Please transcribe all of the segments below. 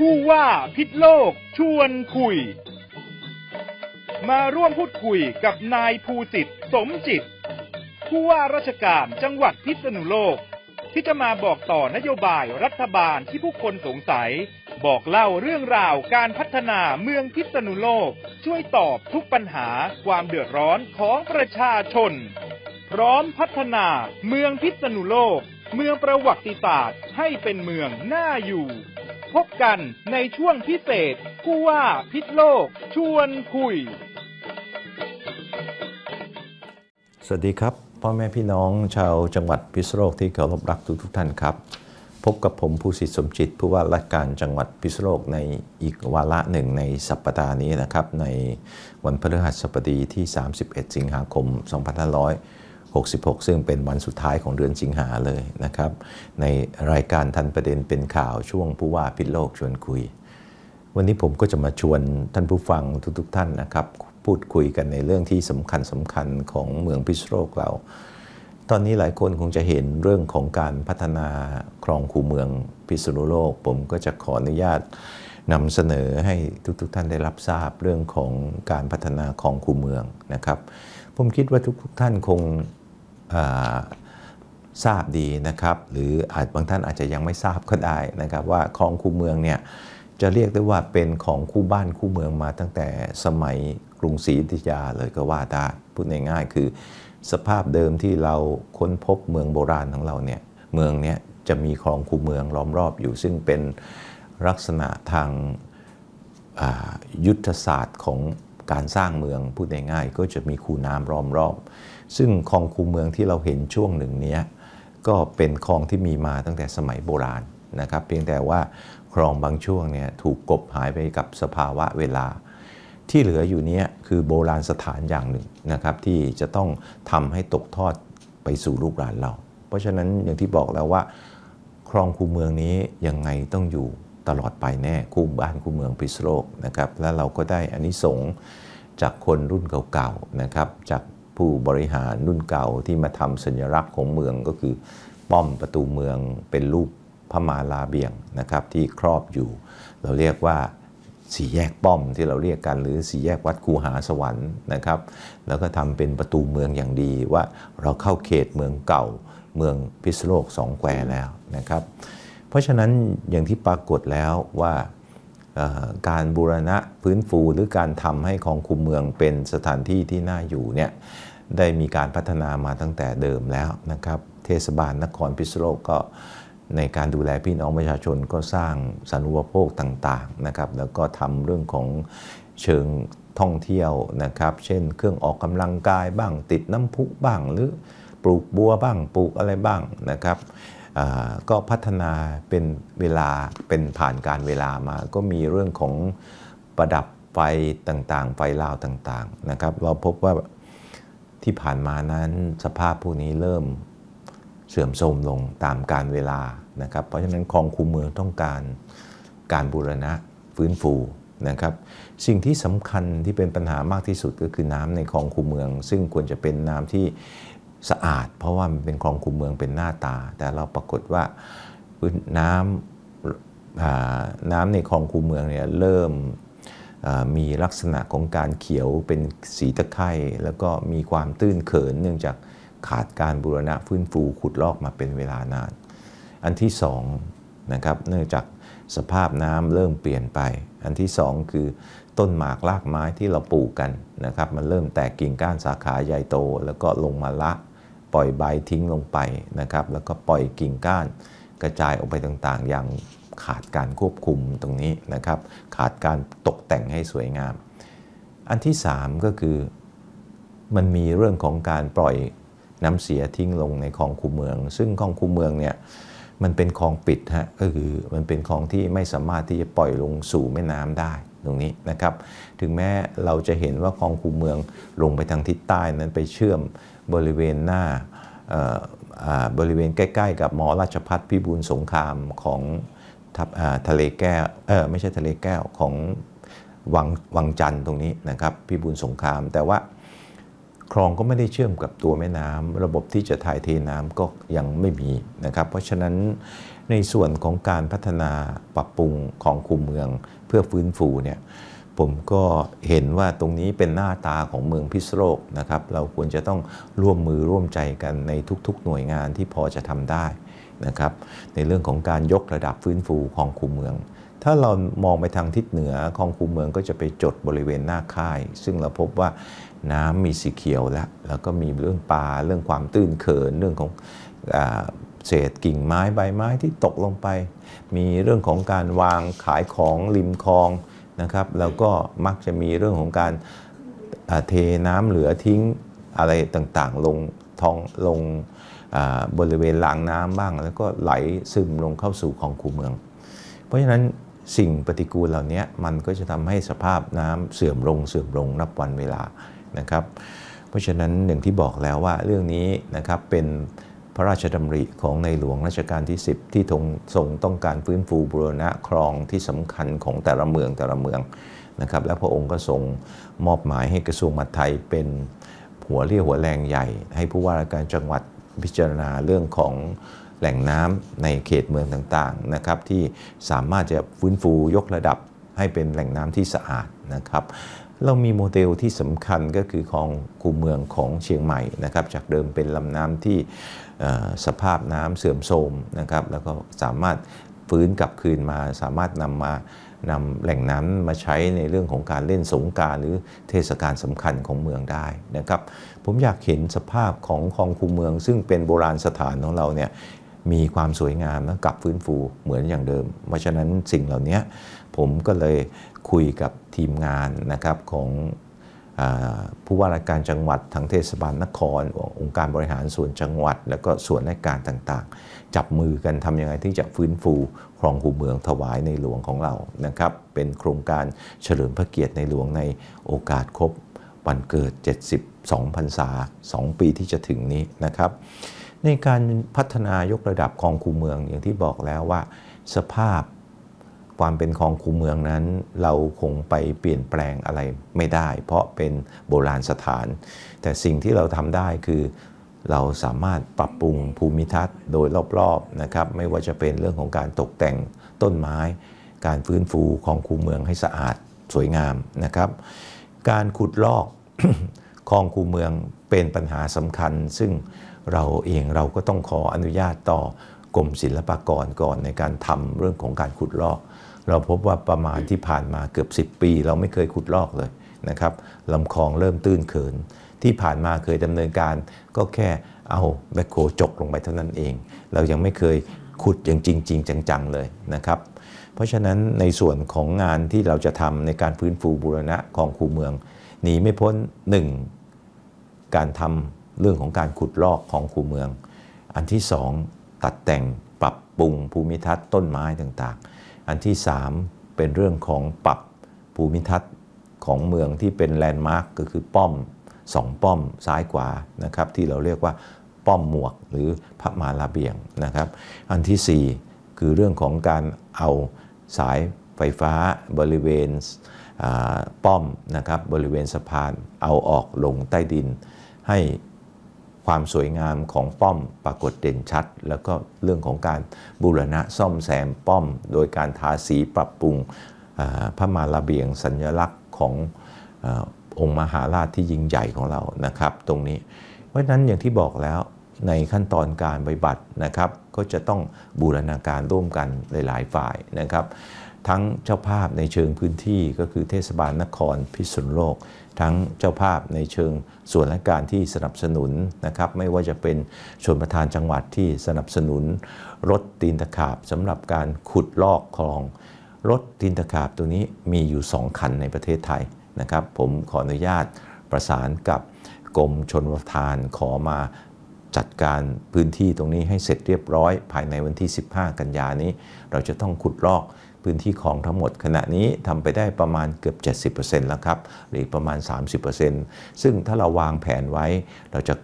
ผู้ว่าพิษโลกชวนคุย มาร่วมพูดคุยกับนายภูสิทธิ์สมจิต ผู้ว่าราชการจังหวัดพิษณุโลก ที่จะมาบอกต่อนโยบายรัฐบาลที่ผู้คนสงสัย บอกเล่าเรื่องราวการพัฒนาเมืองพิษณุโลก ช่วยตอบทุกปัญหาความเดือดร้อนของประชาชน พร้อมพัฒนาเมืองพิษณุโลก เมืองประวัติศาสตร์ให้เป็นเมืองน่าอยู่ พบกันในช่วงพิเศษผู้ว่าพิษโลกชวนคุย สวัสดีครับ พ่อแม่พี่น้องชาวจังหวัดพิษโลกที่เคารพรักทุกทุกท่านครับ พบกับผมภูสิทธิสมจิตผู้ว่าราชการจังหวัดพิษโลกในอีกวาระหนึ่งในสัปดาห์นี้นะครับ ในวันพฤหัสบดีที่ 31 สิงหาคม 66 ซึ่งเป็นวันสุดท้ายของเดือนสิงหาเลยนะครับ ในรายการทันประเด็นเป็นข่าวช่วงผู้ว่าพิษโลกชวนคุย วันนี้ผมก็จะมาชวนท่านผู้ฟังทุกๆทท่านนะครับ พูดคุยกันในเรื่องที่สำคัญสำคัญของเมืองพิษโลกเรา ตอนนี้หลายคนคงจะเห็นเรื่องของการพัฒนาคลองคูเมืองพิษณุโลก ผมก็จะขออนุญาตนำเสนอให้ทุกๆทท่านได้รับทราบเรื่องของการพัฒนาคลองคูเมืองนะครับผมคิดว่าทุกๆท่านคง ทราบดีนะครับหรืออาจบางท่านอาจจะยังไม่ทราบก็ได้นะครับว่าคลองคูเมืองเนี่ยจะเรียกได้ว่าเป็นของคู่บ้านคู่เมืองมาตั้งแต่สมัยกรุงศรีอยุธยาเลยก็ว่าได้พูดง่ายๆคือ สภาพเดิมที่เราค้นพบเมืองโบราณของเราเนี่ยเมืองเนี้ยจะมีคลองคูเมืองล้อมรอบอยู่ ซึ่งเป็นลักษณะทางายุทธศาสตร์ของการสร้างเมืองพูดง่ายๆก็จะมีคูน้ำล้อมรอบ ซึ่งคลองคูเมืองที่เราเห็นช่วงหนึ่งเนี้ยก็เป็นคลองที่มีมาตั้งแต่สมัยโบราณนะครับ เพียงแต่ว่าคลองบางช่วงเนี่ยถูกกบหายไปกับสภาวะเวลา ที่เหลืออยู่นี้คือโบราณสถานอย่างหนึ่งนะครับ ที่จะต้องทำให้ตกทอดไปสู่ลูกหลานเรา เพราะฉะนั้นอย่างที่บอกแล้วว่า คลองคูเมืองนี้ยังไงต้องอยู่ตลอดไปแน่คู่บ้านคู่เมืองพิษโลกนะครับ และเราก็ได้อานิสงส์จากคนรุ่นเก่าๆนะครับจาก ผู้บริหารรุ่นเก่าที่มาทำสัญลักษณ์ของเมืองก็คือ ป้อมประตูเมืองเป็นรูปพระมาลาเบียงนะครับที่ครอบอยู่ เราเรียกว่าสี่แยกป้อมที่เราเรียกกันหรือสี่แยกวัดคูหาสวรรค์นะครับ แล้วก็ทำเป็นประตูเมืองอย่างดีว่าเราเข้าเขตเมืองเก่าเมืองพิษโลกสองแควแล้วนะครับ เพราะฉะนั้นอย่างที่ปรากฏแล้วว่าการบูรณะฟื้นฟูหรือการทำให้ของคุมเมืองเป็นสถานที่ที่น่าอยู่เนี่ย ได้มีการพัฒนามาตั้งแต่เดิมแล้วนะครับ เทศบาลนครพิษณุโลกก็ในการดูแลพี่น้องประชาชนก็สร้างสารุปโภคต่างๆนะครับ แล้วก็ทำเรื่องของเชิงท่องเที่ยวนะครับ เช่น เครื่องออกกำลังกายบ้างติดน้ำพุบ้าง หรือปลูกบัวบ้างปลูกอะไรบ้างนะครับก็พัฒนาเป็นเวลาเป็นผ่านการเวลามา ก็มีเรื่องของประดับไฟต่างๆ ไฟลาวต่างๆนะครับ เราพบว่า ที่ผ่านมานั้นสภาพพวกนี้เริ่มเสื่อมโทรมลงตามการเวลานะครับ เพราะฉะนั้นคลองคูเมืองต้องการการบูรณะฟื้นฟูนะครับ สิ่งที่สำคัญที่เป็นปัญหามากที่สุดก็คือน้ำในคลองคูเมือง ซึ่งควรจะเป็นน้ำที่สะอาด เพราะว่ามันเป็นคลองคูเมืองเป็นหน้าตา แต่เราปรากฏว่าน้ำน้ำในคลองคูเมืองเนี่ยเริ่ม มีลักษณะของการเขียวเป็นสีตะไคร่แล้วก็มีความตื้นเขิน เนื่องจากขาดการบูรณะฟื้นฟูขุดลอกมาเป็นเวลานาน อันที่สองนะครับเนื่องจากสภาพน้ำเริ่มเปลี่ยนไป อันที่สองคือต้นหมากรากไม้ที่เราปลูกกันนะครับมันเริ่มแตกกิ่งก้านสาขาใหญ่โต แล้วก็ลงมาละปล่อยใบทิ้งลงไปนะครับแล้วก็ปล่อยกิ่งก้านกระจายออกไปต่างๆ อย่าง ขาดการควบคุมตรงนี้นะครับ ขาดการตกแต่งให้สวยงาม อันที่ 3 ก็คือมันมีเรื่องของการปล่อยน้ำเสียทิ้งลงในคลองคูเมือง ซึ่งคลองคูเมืองเนี่ยมันเป็นคลองปิดฮะก็คือมันเป็นคลองที่ไม่สามารถที่จะปล่อยลงสู่แม่น้ำได้ตรงนี้นะครับ ถึงแม้เราจะเห็นว่าคลองคูเมืองลงไปทางทิศใต้นั้นไปเชื่อมบริเวณหน้าเอ่ออ่าบริเวณใกล้ ๆ กับมอราชพัฒพิบูลสงครามของ ทับทะเลแก้วเออไม่ใช่ทะเลแก้วของวังวังจันทร์ตรงนี้นะครับพิบูลสงคราม แต่ว่าคลองก็ไม่ได้เชื่อมกับตัวแม่น้ำระบบที่จะถ่ายเทน้ำก็ยังไม่มีนะครับเพราะฉะนั้นในส่วนของการพัฒนาปรับปรุงของคูเมืองเพื่อฟื้นฟูเนี่ยผมก็เห็นว่าตรงนี้เป็นหน้าตาของเมืองพิษโลกนะครับ เราควรจะต้องร่วมมือร่วมใจกันในทุกๆหน่วยงานที่พอจะทำได้ นะครับในเรื่องของการยกระดับฟื้นฟูของคูเมือง ถ้าเรามองไปทางทิศเหนือของคูเมืองก็จะไปจดบริเวณหน้าค่าย ซึ่งเราพบว่าน้ำมีสีเขียวแล้วแล้วก็มีเรื่องปลาเรื่องความตื้นเขินเรื่องของอเศษกิ่งไม้ใบไม้ที่ตกลงไป มีเรื่องของการวางขายของริมคลองนะครับแล้วก็มักจะมีเรื่องของการเทน้ำเหลือทิ้งอะไรต่างๆ ลงท้องลง บริเวณรางน้ำบ้าง แล้วก็ไหลซึมลงเข้าสู่ของคูเมือง เพราะฉะนั้นสิ่งปฏิกูลเหล่านี้มันก็จะทำให้สภาพน้ำเสื่อมลงเสื่อมลงนับวันเวลานะครับ เพราะฉะนั้นอย่างที่บอกแล้วว่าเรื่องนี้นะครับเป็นพระราชดำริของในหลวงรัชกาลที่ 10 ที่ทรงทรงต้องการฟื้นฟูบูรณะคลองที่สำคัญของแต่ละเมืองแต่ละเมืองนะครับ และพระองค์ก็ทรงมอบหมายให้กระทรวงมหาดไทยเป็นหัวเรี่ยวหัวแรงใหญ่ ให้ผู้ว่าราชการจังหวัด พิจารณาเรื่องของแหล่งน้ำในเขตเมืองต่างๆนะครับที่สามารถจะฟื้นฟูยกระดับให้เป็นแหล่งน้ำที่สะอาดนะครับเรามีโมเดลที่สำคัญก็คือคลองคูเมืองของเชียงใหม่นะครับจากเดิมเป็นลำน้ำที่สภาพน้ำเสื่อมโทรมนะครับแล้วก็สามารถฟื้นกลับคืนมาสามารถนำมา นำแหล่งน้ำมาใช้ในเรื่องของการเล่นสงการหรือเทศกาลสำคัญของเมืองได้นะครับ ผมอยากเห็นสภาพของคลองคูเมือง ซึ่งเป็นโบราณสถานของเราเนี่ยมีความสวยงามและกลับฟื้นฟูเหมือนอย่างเดิม เพราะฉะนั้นสิ่งเหล่านี้ผมก็เลยคุยกับทีมงานนะครับของผู้ว่าราชการจังหวัดทั้งเทศบาลนคร องค์การบริหารส่วนจังหวัด แล้วก็ส่วนราชการต่างๆ จับมือกันทำยังไงที่จะฟื้นฟูคลองคูเมืองถวายในหลวงของเรานะครับ เป็นโครงการเฉลิมพระเกียรติในหลวงในโอกาสครบวันเกิด 72พรรษา 2 ปีที่จะถึงนี้นะครับ ในการพัฒนายกระดับคลองคูเมืองอย่างที่บอกแล้วว่า สภาพความเป็นคลองคูเมืองนั้น เราคงไปเปลี่ยนแปลงอะไรไม่ได้ เพราะเป็นโบราณสถาน แต่สิ่งที่เราทำได้คือ เราสามารถปรับปรุงภูมิทัศน์โดยรอบๆนะครับไม่ว่าจะเป็นเรื่องของการตกแต่งต้นไม้ การฟื้นฟูคลองคูเมืองให้สะอาดสวยงามนะครับ การขุดลอกคลองคูเมืองเป็นปัญหาสำคัญ ซึ่งเราเองเราก็ต้องขออนุญาตต่อกรมศิลปากรก่อนในการทำเรื่องของการขุดลอก เราพบว่าประมาณที่ผ่านมาเกือบ 10 ปี เราไม่เคยขุดลอกเลยนะครับลำคลองเริ่มตื้นเขิน ที่ผ่านมาเคยดำเนินการก็แค่เอาแบคโคจกลงไปเท่านั้นเอง เรายังไม่เคยขุดอย่างจริงๆจังๆเลยนะครับ เพราะฉะนั้นในส่วนของงานที่เราจะทำในการฟื้นฟูบูรณะคลองคูเมืองหนีไม่พ้น 1. การทำเรื่องของการขุดลอกของคูเมือง อันที่ 2 ตัดแต่งปรับปรุงภูมิทัศน์ต้นไม้ต่างๆ อันที่ 3 เป็นเรื่องของปรับภูมิทัศน์ของเมืองที่เป็นแลนด์มาร์กก็คือป้อม สองป้อมซ้ายขวานะครับที่เราเรียกว่าป้อมหมวกหรือพระมาลาเบียงนะครับอันทีสี่ 4 คือเรื่องของการเอาสายไฟฟ้าบริเวณป้อมนะครับบริเวณสะพานเอาออกลงใต้ดิน ให้ความสวยงามของป้อมปรากฏเด่นชัด แล้วก็เรื่องของการบูรณะซ่อมแซมป้อม โดยการทาสีปรับปรุงพระมาลาเบียงสัญลักษณ์ของ องค์มหาราชที่ยิ่งใหญ่ของเรานะครับ ตรงนี้ เพราะฉะนั้นอย่างที่บอกแล้วในขั้นตอนการปฏิบัตินะครับ ก็จะต้องบูรณาการร่วมกันหลาย ๆ ฝ่ายนะครับ ทั้งเจ้าภาพในเชิงพื้นที่ก็คือเทศบาลนครพิษณุโลก ทั้งเจ้าภาพในเชิงส่วนราชการที่สนับสนุนนะครับ ไม่ว่าจะเป็นชนประธานจังหวัดที่สนับสนุน รถตีนตะขาบสำหรับการขุดลอกคลอง รถตีนตะขาบตัวนี้มีอยู่ 2 คันในประเทศไทย นะครับ ผมขออนุญาตประสานกับกรมชนประทานขอมาจัดการพื้นที่ตรงนี้ให้เสร็จเรียบร้อย ภายในวันที่ 15 กันยานี้ เราจะต้องขุดลอกพื้นที่คลองทั้งหมด ขณะนี้ทำไปได้ประมาณเกือบ 70%แล้วครับหรือประมาณ 30%ซึ่งถ้าเราวางแผนไว้เราจะ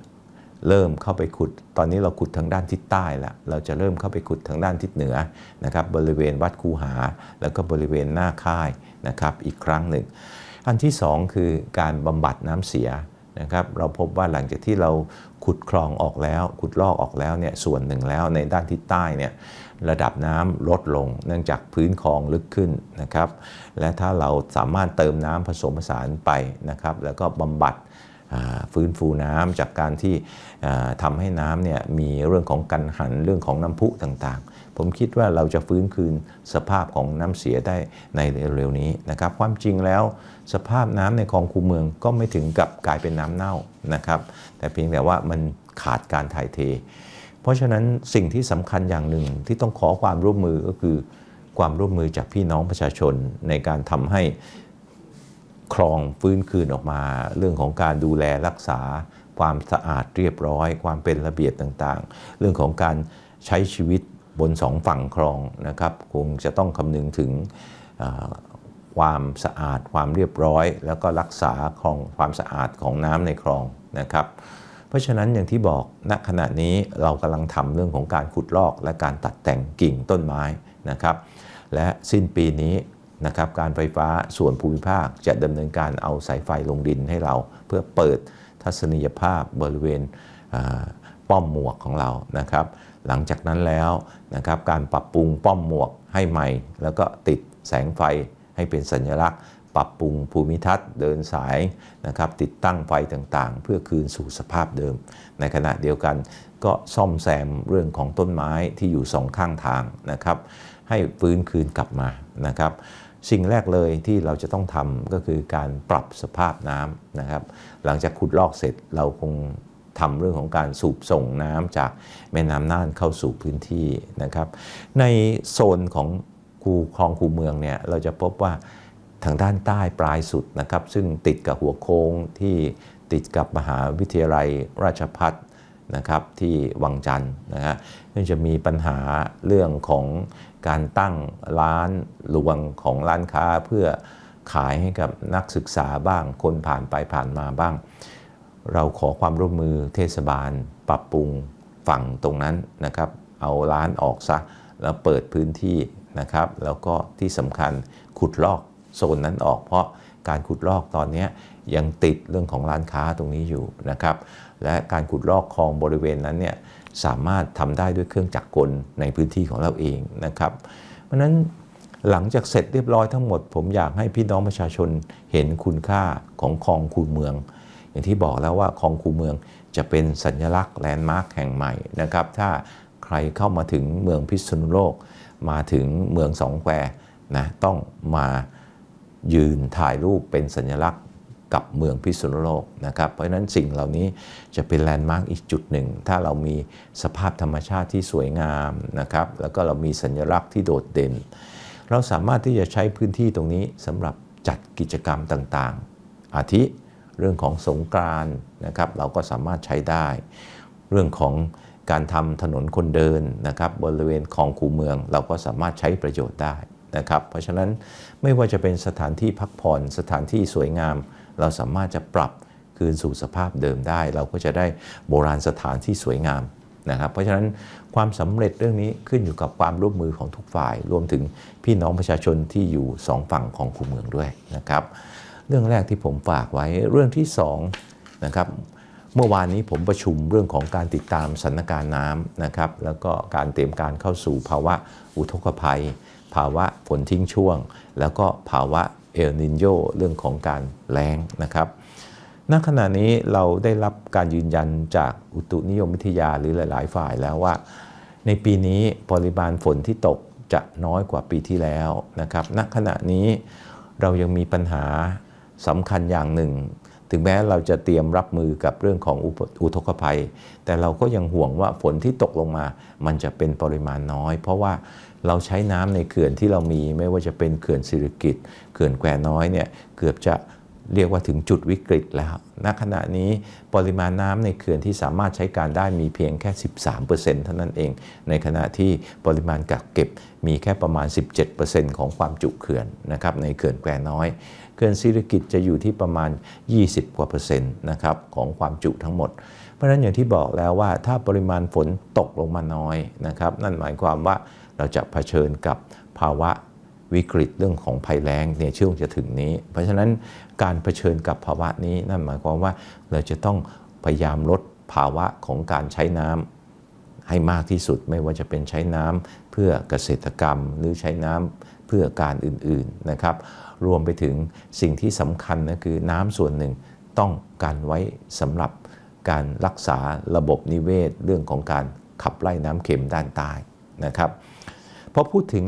เริ่มเข้าไปขุด ตอนนี้เราขุดทางด้านทิศใต้แล้วเราจะเริ่มเข้าไปขุดทางด้านทิศเหนือนะครับ บริเวณวัดคูหา แล้วก็บริเวณหน้าค่ายนะครับ อีกครั้งหนึ่ง อันที่สองคือการบำบัดน้ำเสียนะครับเราพบว่าหลังจากที่เราขุดคลองออกแล้ว ขุดลอกออกแล้วเนี่ยส่วนหนึ่งแล้วในด้านทิศใต้เนี่ยระดับน้ำลดลง เนื่องจากพื้นคลองลึกขึ้นนะครับ และถ้าเราสามารถเติมน้ำผสมผสานไปนะครับ แล้วก็บำบัดฟื้นฟูน้ำจากการที่อ่าทำให้น้ำเนี่ยมีเรื่องของกันหันเรื่องของน้ำพุต่างๆ ผมคิดว่าเราจะฟื้นคืนสภาพของน้ำเสียได้ในเร็วๆนี้นะครับ ความจริงแล้วสภาพน้ำในคลองคูเมืองก็ไม่ถึงกับกลายเป็นน้ำเน่านะครับ แต่เพียงแต่ว่ามันขาดการถ่ายเท เพราะฉะนั้นสิ่งที่สำคัญอย่างหนึ่งที่ต้องขอความร่วมมือก็คือความร่วมมือจากพี่น้องประชาชนในการทำให้คลองฟื้นคืนออกมา เรื่องของการดูแลรักษา ความสะอาดเรียบร้อย ความเป็นระเบียบต่างๆ เรื่องของการใช้ชีวิต บนสองฝั่งคลองนะครับคงจะต้องคำนึงถึงความสะอาดความเรียบร้อย แล้วก็รักษาของความสะอาดของน้ำในคลองนะครับ เพราะฉะนั้นอย่างที่บอกณขณะนี้เรากำลังทำเรื่องของการขุดลอก และการตัดแต่งกิ่งต้นไม้นะครับ และสิ้นปีนี้นะครับการไฟฟ้าส่วนภูมิภาคจะดำเนินการเอาสายไฟลงดินให้เรา เพื่อเปิดทัศนียภาพบริเวณป้อมหมวกของเรานะครับ หลังจากนั้นแล้วนะครับการปรับปรุงป้อมหมวกให้ใหม่ แล้วก็ติดแสงไฟให้เป็นสัญลักษณ์ ปรับปรุงภูมิทัศน์เดินสายนะครับติดตั้งไฟต่างๆ เพื่อคืนสู่สภาพเดิม ในขณะเดียวกันก็ซ่อมแซมเรื่องของต้นไม้ที่อยู่สองข้างทางนะครับให้ฟื้นคืนกลับมานะครับสิ่งแรกเลยที่เราจะต้องทำก็คือการปรับสภาพน้ำนะครับ หลังจากขุดลอกเสร็จเราคง ทำเรื่องของการสูบส่งน้ำจากแม่น้ำน่านเข้าสู่พื้นที่นะครับ ในโซนของคูคลองคูเมืองเนี่ยเราจะพบว่าทางด้านใต้ปลายสุดนะครับ ซึ่งติดกับหัวโค้งที่ติดกับมหาวิทยาลัยราชพัฒนะครับที่วังจันทร์นะฮะก็จะมีปัญหาเรื่องของการตั้งร้านรวงของร้านค้าเพื่อขายให้กับนักศึกษาบ้างคนผ่านไปผ่านมาบ้าง เราขอความร่วมมือเทศบาล ปรับปรุงฝั่งตรงนั้นนะครับ เอาร้านออกซะแล้วเปิดพื้นที่นะครับ แล้วก็ที่สำคัญขุดลอกโซนนั้นออก เพราะการขุดลอกตอนนี้ยังติดเรื่องของร้านค้าตรงนี้อยู่นะครับ และการขุดลอกคลองบริเวณนั้นเนี่ยสามารถทำได้ด้วยเครื่องจักรกลในพื้นที่ของเราเองนะครับ เพราะฉะนั้นหลังจากเสร็จเรียบร้อยทั้งหมด ผมอยากให้พี่น้องประชาชนเห็นคุณค่าของคลองคูเมือง อย่างที่บอกแล้วว่าคลองคูเมืองจะเป็นสัญลักษณ์แลนด์มาร์คแห่งใหม่นะครับ ถ้าใครเข้ามาถึงเมืองพิษณุโลก มาถึงเมืองสองแควนะต้องมายืนถ่ายรูปเป็นสัญลักษณ์กับเมืองพิษณุโลกนะครับ เพราะฉะนั้นสิ่งเหล่านี้จะเป็นแลนด์มาร์กอีกจุดหนึ่ง ถ้าเรามีสภาพธรรมชาติที่สวยงามนะครับ แล้วก็เรามีสัญลักษณ์ที่โดดเด่น เราสามารถที่จะใช้พื้นที่ตรงนี้สำหรับจัดกิจกรรมต่างๆ อาทิ เรื่องของสงกรานนะครับเราก็สามารถใช้ได้ เรื่องของการทำถนนคนเดินนะครับบริเวณคลองคูเมืองเราก็สามารถใช้ประโยชน์ได้นะครับเพราะฉะนั้นไม่ว่าจะเป็นสถานที่พักผ่อนสถานที่สวยงาม เราสามารถจะปรับคืนสู่สภาพเดิมได้ เราก็จะได้โบราณสถานที่สวยงามนะครับเพราะฉะนั้นความสำเร็จเรื่องนี้ขึ้นอยู่กับความร่วมมือของทุกฝ่าย รวมถึงพี่น้องประชาชนที่อยู่สองฝั่งของคูเมืองด้วยนะครับ รื่องแรกที่ผมฝากไว้เรื่องที่2นะครับเมื่อวานนี้ผมประชุมเรื่องของการติดตามสถานการณ์น้ำนะครับ แล้วก็การเตรียมการเข้าสู่ภาวะอุทกภัย ภาวะฝนทิ้งช่วง แล้วก็ภาวะเอลนินโยเรื่องของการแล้งนะครับณขณะนี้เราได้รับการยืนยันจากอุตุนิยมวิทยาหรือหลาย ๆ ฝ่ายแล้วว่า ในปีนี้ปริมาณฝนที่ตกจะน้อยกว่าปีที่แล้วนะครับ ณขณะนี้เรายังมีปัญหา สำคัญอย่างหนึ่ง ถึงแม้เราจะเตรียมรับมือกับเรื่องของอุทกภัย แต่เราก็ยังห่วงว่าฝนที่ตกลงมา มันจะเป็นปริมาณน้อย เพราะว่าเราใช้น้ำในเขื่อนที่เรามีไม่ว่าจะเป็นเขื่อนสิริกิตเขื่อนแควน้อยเนี่ยเกือบจะ เรียกว่าถึงจุดวิกฤตแล้ว ณ ขณะนี้ปริมาณน้ำในเขื่อนที่สามารถใช้การได้มีเพียงแค่ 13%เท่านั้นเอง ในขณะที่ปริมาณกักเก็บมีแค่ประมาณ 17%ของความจุเขื่อนนะครับในเขื่อนแควน้อย เขื่อนศิริกิตจะอยู่ที่ประมาณ 20 กว่าเปอร์เซ็นต์นะครับของความจุทั้งหมด เพราะฉะนั้นอย่างที่บอกแล้วว่าถ้าปริมาณฝนตกลงมาน้อยนะครับนั่นหมายความว่าเราจะเผชิญกับภาวะ วิกฤตเรื่องของภัยแล้งในช่วงจะถึงนี้ เพราะฉะนั้นการเผชิญกับภาวะนี้นั่นหมายความว่าเราจะต้องพยายามลดภาวะของการใช้น้ำให้มากที่สุดไม่ว่าจะเป็นใช้น้ำเพื่อเกษตรกรรมหรือใช้น้ำเพื่อการอื่นๆนะครับ รวมไปถึงสิ่งที่สำคัญนะคือน้ำส่วนหนึ่งต้องการไว้สำหรับการรักษาระบบนิเวศ เรื่องของการขับไล่น้ำเค็มด้านใต้นะครับพอพูดถึง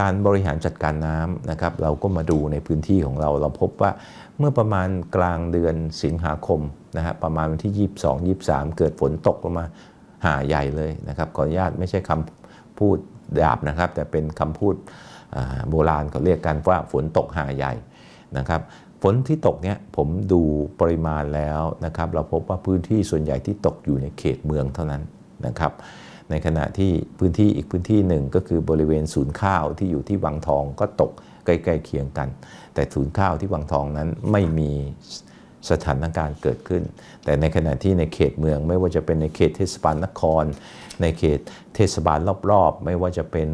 การบริหารจัดการน้ำนะครับ เราก็มาดูในพื้นที่ของเรา เราพบว่าเมื่อประมาณกลางเดือนสิงหาคมนะฮะประมาณวันที่ 22 23 เกิดฝนตกลงมาหาใหญ่เลยนะครับขออนุญาตไม่ใช่คำพูดดาบนะครับ แต่เป็นคำพูดโบราณเขาเรียกกันว่าฝนตกหาใหญ่นะครับฝนที่ตกเนี่ยผมดูปริมาณแล้วนะครับ เราพบว่าพื้นที่ส่วนใหญ่ที่ตกอยู่ในเขตเมืองเท่านั้นนะครับ ในขณะที่พื้นที่อีกพื้นที่หนึ่งก็คือบริเวณศูนย์ข้าวที่อยู่ที่วังทองก็ตกใกล้ๆเคียงกัน แต่ศูนย์ข้าวที่วังทองนั้นไม่มีสถานการณ์เกิดขึ้น แต่ในขณะที่ในเขตเมืองไม่ว่าจะเป็นในเขตเทศบาลนคร ในเขตเทศบาลรอบๆ ไม่ว่าจะเป็น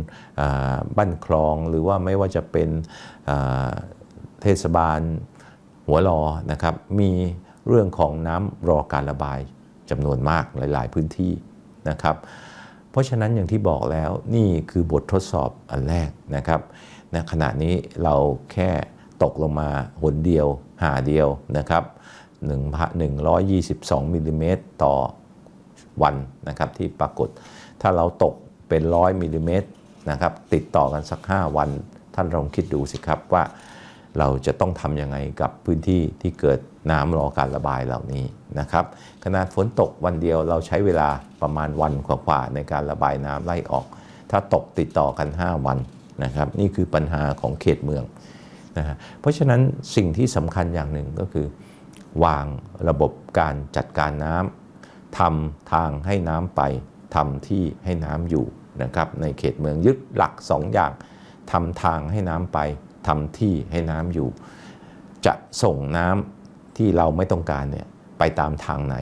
บ้านคลองหรือว่าไม่ว่าจะเป็นเทศบาลหัวรอนะครับมีเรื่องของน้ำรอการระบายจำนวนมากหลาย ๆ พื้นที่นะครับ เพราะฉะนั้นอย่างที่บอกแล้วนี่คือบททดสอบอันแรกนะครับณขณะนี้เราแค่ตกลงมาหนเดียว หาเดียวนะครับ122มิลลิเมตรต่อวันนะครับที่ปรากฏ ถ้าเราตกเป็นร้อยมิลลิเมตรนะครับติดต่อกันสัก 5 วัน ท่านลองคิดดูสิครับว่า เราจะต้องทำยังไงกับพื้นที่ที่เกิดน้ำรอการระบายเหล่านี้นะครับ ขนาดฝนตกวันเดียวเราใช้เวลาประมาณวันกว่าๆในการระบายน้ำไล่ออก ถ้าตกติดต่อกัน 5 วันนะครับ นี่คือปัญหาของเขตเมืองนะฮะเพราะฉะนั้นสิ่งที่สำคัญอย่างหนึ่งก็คือ วางระบบการจัดการน้ำทำทางให้น้ำไปทำที่ให้น้ำอยู่นะครับในเขตเมืองยึดหลัก 2 อย่างทำทางให้น้ำไป ทำที่ให้น้ำอยู่ จะส่งน้ำที่เราไม่ต้องการเนี่ยไปตามทางไหน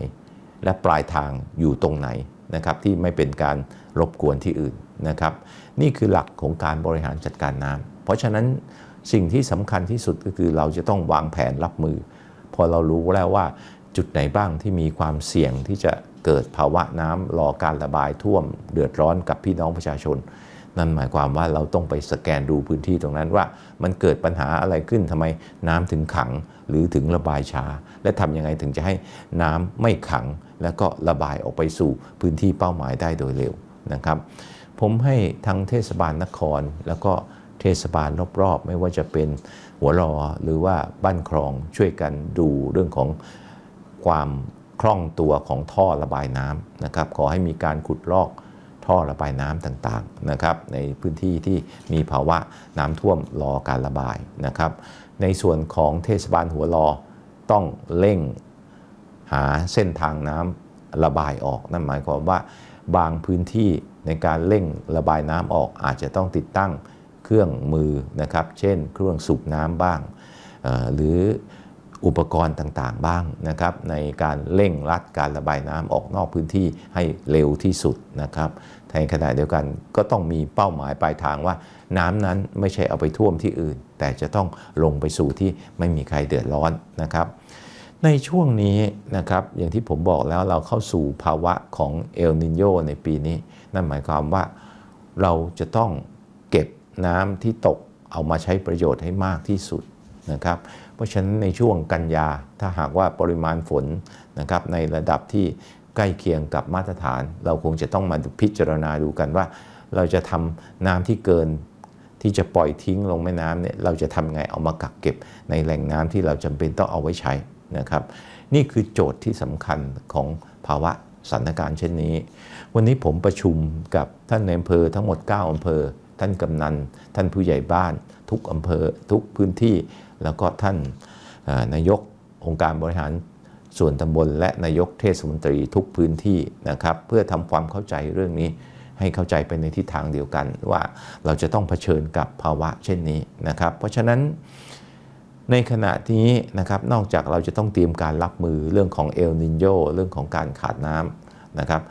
และปลายทางอยู่ตรงไหนนะครับที่ไม่เป็นการรบกวนที่อื่นนะครับ นี่คือหลักของการบริหารจัดการน้ำเพราะฉะนั้นสิ่งที่สำคัญที่สุดก็คือเราจะต้องวางแผนรับมือ พอเรารู้แล้วว่าจุดไหนบ้างที่มีความเสี่ยงที่จะเกิดภาวะน้ำรอการระบายท่วม เดือดร้อนกับพี่น้องประชาชน นั่นหมายความว่าเราต้องไปสแกนดูพื้นที่ตรงนั้นว่ามันเกิดปัญหาอะไรขึ้นทำไมน้ำถึงขังหรือถึงระบายช้า และทำยังไงถึงจะให้น้ำไม่ขัง แล้วก็ระบายออกไปสู่พื้นที่เป้าหมายได้โดยเร็วนะครับ ผมให้ทั้งเทศบาลนครแล้วก็เทศบาลรอบๆ ไม่ว่าจะเป็นหัวรอหรือว่าบ้านคลองช่วยกันดูเรื่องของความคล่องตัวของท่อระบายน้ำนะครับ ขอให้มีการขุดลอก ท่อระบายน้ำต่างๆนะครับในพื้นที่ที่มีภาวะน้ำท่วมรอการระบายนะครับ ในส่วนของเทศบาลหัวรอต้องเร่งหาเส้นทางน้ำระบายออกนั่นหมายความว่าบางพื้นที่ในการเร่งระบายน้ำออกอาจจะต้องติดตั้งเครื่องมือนะครับ เช่น เครื่องสูบน้ำบ้างหรือ อุปกรณ์ต่างๆบ้างนะครับ ในการเร่งรัดการระบายน้ำออกนอกพื้นที่ให้เร็วที่สุดนะครับในขณะเดียวกันก็ต้องมีเป้าหมายปลายทางว่า น้ำนั้นไม่ใช่เอาไปท่วมที่อื่น แต่จะต้องลงไปสู่ที่ไม่มีใครเดือดร้อนนะครับ ในช่วงนี้นะครับอย่างที่ผมบอกแล้วเราเข้าสู่ภาวะของเอลนินโยในปีนี้ นั่นหมายความว่าเราจะต้องเก็บน้ำที่ตกเอามาใช้ประโยชน์ให้มากที่สุดนะครับ เพราะฉะนั้นในช่วงกันยาถ้าหากว่าปริมาณฝนนะครับในระดับที่ใกล้เคียงกับมาตรฐาน เราคงจะต้องมาพิจารณาดูกันว่า เราจะทำน้ำที่เกินที่จะปล่อยทิ้งลงแม่น้ำเนี่ยเราจะทำไงเอามากักเก็บในแหล่งน้ำที่เราจำเป็นต้องเอาไว้ใช้นะครับ นี่คือโจทย์ที่สำคัญของภาวะสถานการณ์เช่นนี้ วันนี้ผมประชุมกับท่านในอำเภอทั้งหมด 9อำเภอ ท่านกำนัน ท่านผู้ใหญ่บ้าน ทุกอำเภอทุกพื้นที่ แล้วก็ท่านนายกองค์การบริหารส่วนตำบล และนายกเทศมนตรีทุกพื้นที่นะครับ เพื่อทำความเข้าใจเรื่องนี้ให้เข้าใจไปในทิศทางเดียวกัน ว่าเราจะต้องเผชิญกับภาวะเช่นนี้นะครับ เพราะฉะนั้นในขณะนี้นะครับนอกจากเราจะต้องเตรียมการรับมือเรื่องของเอลนินโยเรื่องของการขาดน้ำนะครับ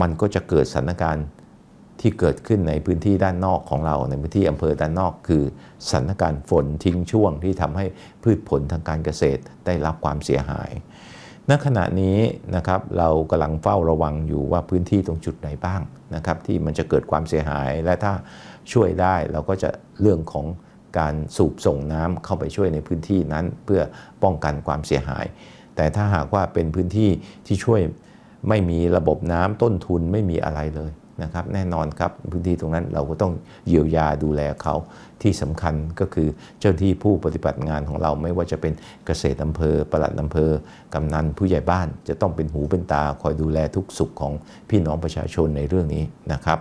มันก็จะเกิดสถานการณ์ ที่เกิดขึ้นในพื้นที่ด้านนอกของเราในพื้นที่อำเภอด้านนอก คือสถานการณ์ฝนทิ้งช่วงที่ทำให้พืชผลทางการเกษตรได้รับความเสียหาย ณ ขณะนี้นะครับเรากำลังเฝ้าระวังอยู่ว่าพื้นที่ตรงจุดไหนบ้างนะครับที่มันจะเกิดความเสียหาย และถ้าช่วยได้เราก็จะเรื่องของการสูบส่งน้ำเข้าไปช่วยในพื้นที่นั้น เพื่อป้องกันความเสียหาย แต่ถ้าหากว่าเป็นพื้นที่ที่ช่วยไม่มีระบบน้ำต้นทุนไม่มีอะไรเลย นะครับแน่นอนครับพื้นที่ตรงนั้นเราก็ต้องเยียวยาดูแลเขาที่สำคัญก็คือเจ้าหน้าที่ผู้ปฏิบัติงานของเราไม่ว่าจะเป็นเกษตรอำเภอปลัดอำเภอกำนันผู้ใหญ่บ้าน จะต้องเป็นหูเป็นตาคอยดูแลทุกสุขของพี่น้องประชาชนในเรื่องนี้นะครับ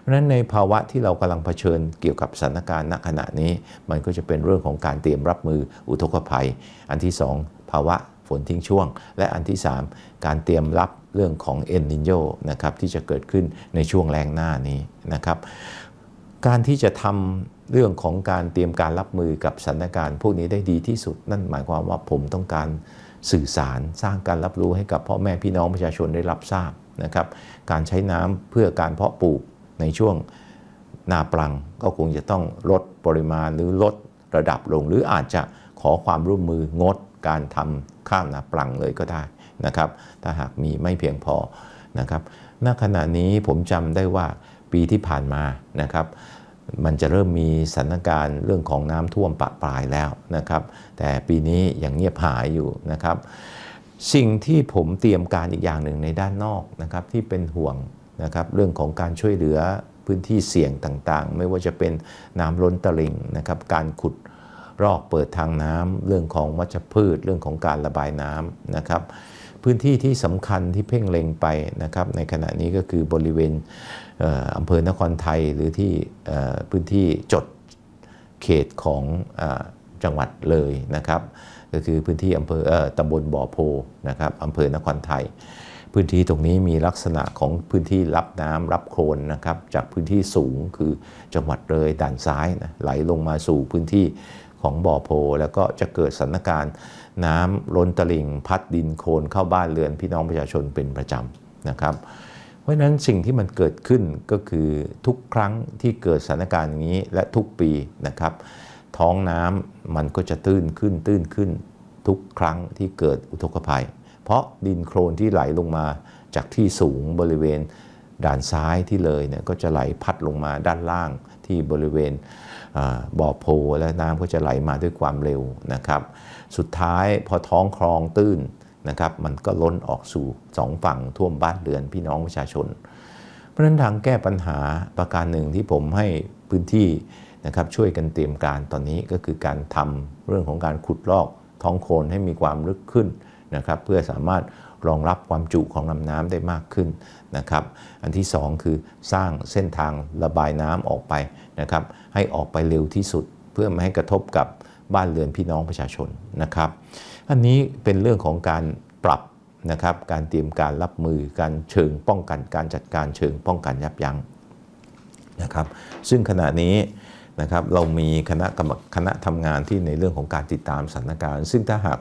เพราะฉะนั้นในภาวะที่เรากำลังเผชิญเกี่ยวกับสถานการณ์ณขณะนี้ มันก็จะเป็นเรื่องของการเตรียมรับมืออุทกภัย อันที่ 2 ภาวะฝนทิ้งช่วง และอันที่ 3 การเตรียมรับ เรื่องของเอลนิโยนะครับที่จะเกิดขึ้นในช่วงแรงหน้านี้นะครับการที่จะทำเรื่องของการเตรียมการรับมือกับสถานการณ์พวกนี้ได้ดีที่สุด นั่นหมายความว่าผมต้องการสื่อสารสร้างการรับรู้ให้กับพ่อแม่พี่น้องประชาชนได้รับทราบนะครับการใช้น้ำเพื่อการเพาะปลูกในช่วงนาปลังก็คงจะต้องลดปริมาณหรือลดระดับลง หรืออาจจะขอความร่วมมืองดการทำข้ามนาปลังเลยก็ได้ นะครับถ้าหากมีไม่เพียงพอนะครับณขณะนี้ผมจำได้ว่าปีที่ผ่านมานะครับมันจะเริ่มมีสถานการณ์เรื่องของน้ำท่วมปะปลายแล้วนะครับ แต่ปีนี้ยังเงียบหายอยู่นะครับ สิ่งที่ผมเตรียมการอีกอย่างหนึ่งในด้านนอกนะครับที่เป็นห่วงนะครับเรื่องของการช่วยเหลือพื้นที่เสี่ยงต่างๆ ไม่ว่าจะเป็นน้ำล้นตลิ่งนะครับการขุดรอกเปิดทางน้ำเรื่องของวัชพืช เรื่องของการระบายน้ำนะครับ พื้นที่ที่สำคัญที่เพ่งเล็งไปนะครับในขณะนี้ก็คือบริเวณอำเภอนครไทยหรือที่พื้นที่จดเขตของอจังหวัดเลยนะครับ ก็คือพื้นที่อำเภออตำบลบ่อโพนะครับอำเภอนครไทย พื้นที่ตรงนี้มีลักษณะของพื้นที่รับน้ำรับโคลนนะครับจากพื้นที่สูงคือจังหวัดเลยด่านซ้ายนะไหลลงมาสู่พื้นที่ของบ่อโพ แล้วก็จะเกิดสถานการณ์ น้ำล้นตลิ่ง พัดดินโคลนเข้าบ้านเรือนพี่น้องประชาชนเป็นประจำนะครับ เพราะฉะนั้นสิ่งที่มันเกิดขึ้นก็คือทุกครั้งที่เกิดสถานการณ์อย่างนี้และทุกปีนะครับ ท้องน้ำมันก็จะตื้นขึ้นตื้นขึ้น ทุกครั้งที่เกิดอุทกภัย เพราะดินโคลนที่ไหลลงมาจากที่สูงบริเวณด่านซ้ายที่เลยเนี่ยก็จะไหลพัดลงมาด้านล่างที่บริเวณบ่อโพและน้ำก็จะไหลมาด้วยความเร็วนะครับ สุดท้ายพอท้องคลองตื้นนะครับมันก็ล้นออกสู่สองฝั่งท่วมบ้านเรือนพี่น้องประชาชน เพราะฉะนั้นทางแก้ปัญหาประการหนึ่งที่ผมให้พื้นที่นะครับช่วยกันเตรียมการตอนนี้ก็คือการทำเรื่องของการขุดลอกท้องโคลนให้มีความลึกขึ้นนะครับเพื่อสามารถรองรับความจุของลำน้ำได้มากขึ้นนะครับ อันที่สองคือสร้างเส้นทางระบายน้ำออกไปนะครับให้ออกไปเร็วที่สุด เพื่อไม่ให้กระทบกับ บ้านเรือนพี่น้องประชาชนนะครับ อันนี้เป็นเรื่องของการปรับนะครับการเตรียมการรับมือการเชิงป้องกัน การจัดการเชิงป้องกันยับยั้งนะครับ ซึ่งขณะนี้นะครับเรามีคณะกรรมคณะทำงานที่ในเรื่องของการติดตามสถานการณ์ ซึ่งถ้าหาก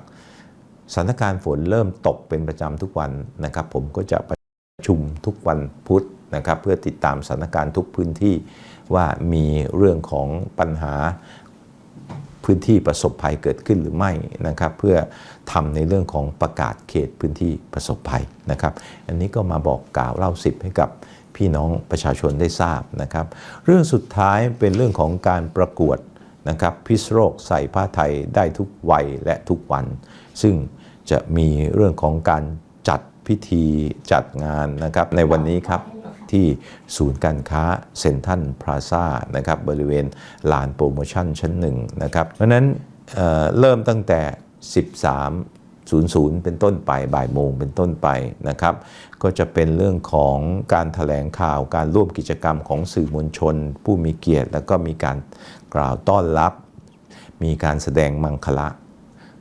สถานการณ์ฝนเริ่มตกเป็นประจำทุกวันนะครับ ผมก็จะประชุมทุกวันพุธนะครับ เพื่อติดตามสถานการณ์ทุกพื้นที่ว่ามีเรื่องของปัญหา พื้นที่ประสบภัยเกิดขึ้นหรือไม่นะครับ เพื่อทำในเรื่องของประกาศเขตพื้นที่ประสบภัยนะครับ อันนี้ก็มาบอกกล่าวเล่าสิบให้กับพี่น้องประชาชนได้ทราบนะครับ เรื่องสุดท้ายเป็นเรื่องของการประกวดนะครับพิษโรคใส่ผ้าไทยได้ทุกวัยและทุกวัน ซึ่งจะมีเรื่องของการจัดพิธีจัดงานนะครับในวันนี้ครับ ที่ศูนย์การค้าเซ็นทรัลพลาซ่านะครับบริเวณลานโปรโมชั่นชั้นหนึ่งนะครับเพราะนั้นเเริ่มตั้งแต่ 13.00 เป็นต้นไปบ่ายโมงเป็นต้นไปนะครับ ก็จะเป็นเรื่องของการถแถลงข่าวการร่วมกิจกรรมของสื่อมวลชน ผู้มีเกียรติ แล้วก็มีการกล่าวต้อนรับ มีการแสดงมังคละ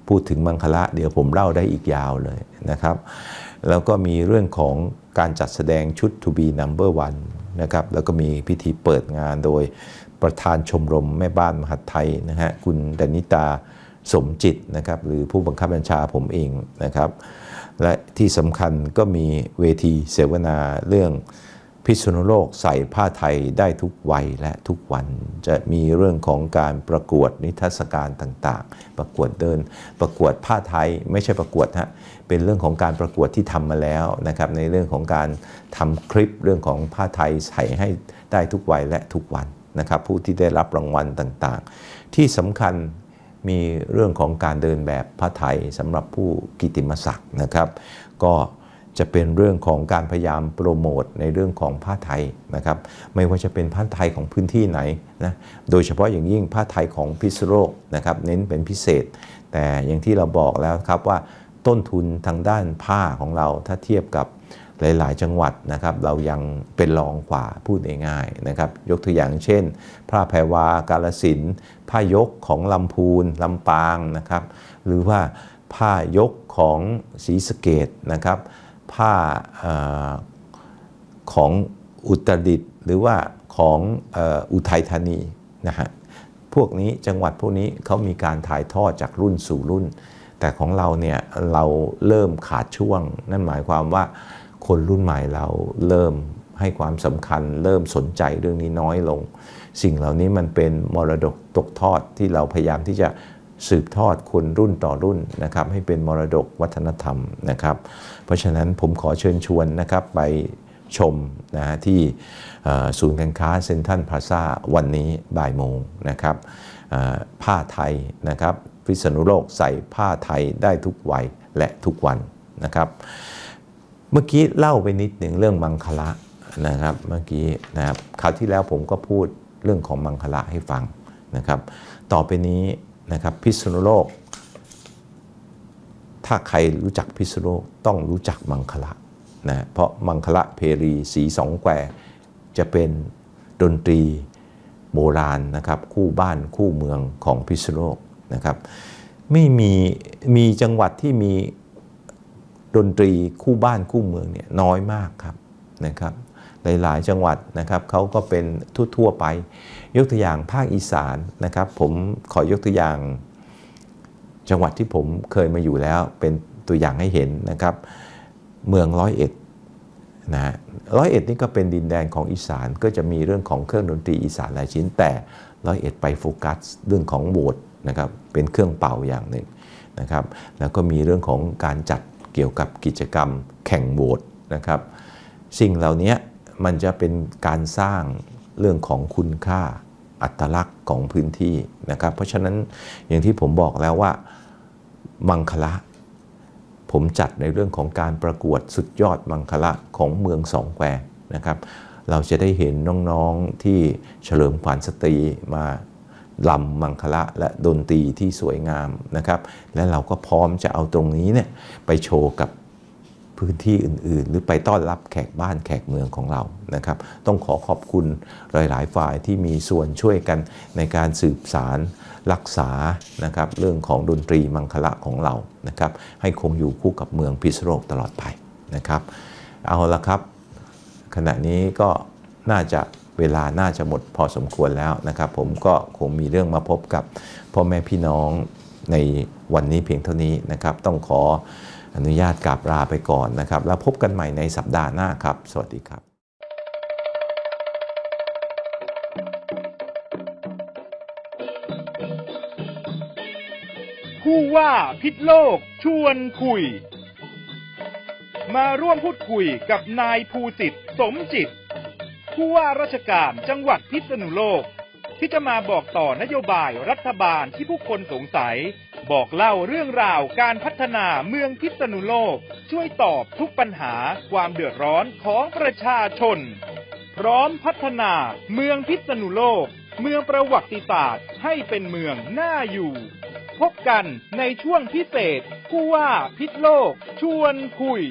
พูดถึงมังคละ เดี๋ยวผมเล่าได้อีกยาวเลยนะครับ แล้วก็มีเรื่องของ การจัดแสดงชุด to be number one นะครับแล้วก็มีพิธีเปิดงานโดยประธานชมรมแม่บ้านมหาไทยนะฮะคุณดนิตาสมจิตนะครับหรือผู้บังคับบัญชาผมเองนะครับ และที่สำคัญก็มีเวทีเสวนาเรื่อง พิษณุโลกใส่ผ้าไทยได้ทุกวัยและทุกวันจะมีเรื่องของการประกวดนิทรรศการต่างๆ ประกวดเดิน ประกวดผ้าไทยไม่ใช่ประกวดฮะเป็นเรื่องของการประกวดที่ทำมาแล้วนะครับในเรื่องของการทำคลิปเรื่องของผ้าไทยใส่ให้ได้ทุกวัยและทุกวันนะครับผู้ที่ได้รับรางวัลต่างๆ ที่สำคัญมีเรื่องของการเดินแบบผ้าไทยสำหรับผู้กิติมศักดิ์นะครับ ก็ จะเป็นเรื่องของการพยายามโปรโมทในเรื่องของผ้าไทยนะครับไม่ว่าจะเป็นผ้าไทยของพื้นที่ไหนนะโดยเฉพาะอย่างยิ่งผ้าไทยของพิษโลกนะครับเน้นเป็นพิเศษ แต่อย่างที่เราบอกแล้วครับว่าต้นทุนทางด้านผ้าของเราถ้าเทียบกับหลาย ๆ จังหวัดนะครับเรายังเป็นรองกว่าพูดง่ายๆนะครับยกตัวอย่างเช่นผ้าแพรวากาลสินผ้ายกของลำพูนลำปางนะครับหรือว่าผ้ายกของศรีสะเกดนะครับ ผ้าอของอุตรดิตถ์หรือว่าของออุทัยธานีนะฮะพวกนี้จังหวัดพวกนี้เขามีการถ่ายทอดจากรุ่นสู่รุ่น แต่ของเราเนี่ยเราเริ่มขาดช่วง นั่นหมายความว่าคนรุ่นใหม่เราเริ่มให้ความสำคัญ เริ่มสนใจเรื่องนี้น้อยลง สิ่งเหล่านี้มันเป็นมรดกตกทอดที่เราพยายามที่จะ สืบทอดคนรุ่นต่อรุ่นนะครับให้เป็นมรดกวัฒนธรรมนะครับ เพราะฉะนั้นผมขอเชิญชวนนะครับไปชมนะฮะที่ศูนย์การค้าเซ็นทรัลพลาซาวันนี้บ่ายโมงนะครับผ้าไทยนะครับพิษณุโลกใส่ผ้าไทยได้ทุกวัยและทุกวันนะครับ เมื่อกี้เล่าไปนิดหนึ่งเรื่องมังคละนะครับเมื่อกี้นะครับคราวที่แล้วผมก็พูดเรื่องของมังคละให้ฟังนะครับ ต่อไปนี้ นะครับพิษณุโลก ถ้าใครรู้จักพิษณุโลกต้องรู้จักมังคละนะเพราะมังคละเพรีสีสองแควจะเป็นดนตรีโบราณนะครับคู่บ้านคู่เมืองของพิษณุโลกนะครับไม่มีมีจังหวัดที่มีดนตรีคู่บ้านคู่เมืองเนี่ยน้อยมากครับนะครับ หลายๆ จังหวัดนะครับเขาก็เป็นทั่วๆไป ยกตัวอย่างภาคอีสานนะครับผมขอยกตัวอย่าง จังหวัดที่ผมเคยมาอยู่แล้วเป็นตัวอย่างให้เห็นนะครับ เมืองร้อยเอ็ดนะฮะร้อยเอ็ดนี่ก็เป็นดินแดนของอีสานก็จะมีเรื่องของเครื่องดนตรีอีสานหลายชิ้น แต่ร้อยเอ็ดไปโฟกัสเรื่องของโบสถ์นะครับเป็นเครื่องเป่าอย่างหนึ่งนะครับ แล้วก็มีเรื่องของการจัดเกี่ยวกับกิจกรรมแข่งโบสถ์นะครับ สิ่งเหล่านี้ มันจะเป็นการสร้างเรื่องของคุณค่าอัตลักษณ์ของพื้นที่นะครับ เพราะฉะนั้นอย่างที่ผมบอกแล้วว่ามังคละ ผมจัดในเรื่องของการประกวดสุดยอดมังคละของเมืองสองแควนะครับเราจะได้เห็นน้องๆที่เฉลิมขวัญสตรีมาลำมังคละและดนตรีที่สวยงามนะครับ และเราก็พร้อมจะเอาตรงนี้เนี่ยไปโชว์กับ พื้นที่อื่น ๆ หรือไปต้อนรับแขกบ้านแขกเมืองของเรานะครับ ต้องขอขอบคุณหลาย ๆ ฝ่ายที่มีส่วนช่วยกันในการสืบสารรักษานะครับเรื่องของดนตรีมังคละของเรานะครับ ให้คงอยู่คู่กับเมืองพิษโลกตลอดไปนะครับ เอาละครับ ขณะนี้ก็น่าจะเวลาน่าจะหมดพอสมควรแล้วนะครับ ผมก็คงมีเรื่องมาพบกับพ่อแม่พี่น้องในวันนี้เพียงเท่านี้นะครับ ต้องขอ อนุญาตกราบลาไปก่อนนะครับ แล้วพบกันใหม่ในสัปดาห์หน้าครับ สวัสดีครับผู้ว่าพิษโลกชวนคุย มาร่วมพูดคุยกับนายภูสิทธิ์สมจิต ผู้ว่าราชการจังหวัดพิษณุโลก ที่จะมาบอกต่อนโยบายรัฐบาลที่ผู้คนสงสัย บอกเล่าเรื่องราวการพัฒนาเมืองพิษณุโลก ช่วยตอบทุกปัญหาความเดือดร้อนของประชาชน พร้อมพัฒนาเมืองพิษณุโลก เมืองประวัติศาสตร์ให้เป็นเมืองน่าอยู่ พบกันในช่วงพิเศษผู้ว่าพิษโลกชวนคุย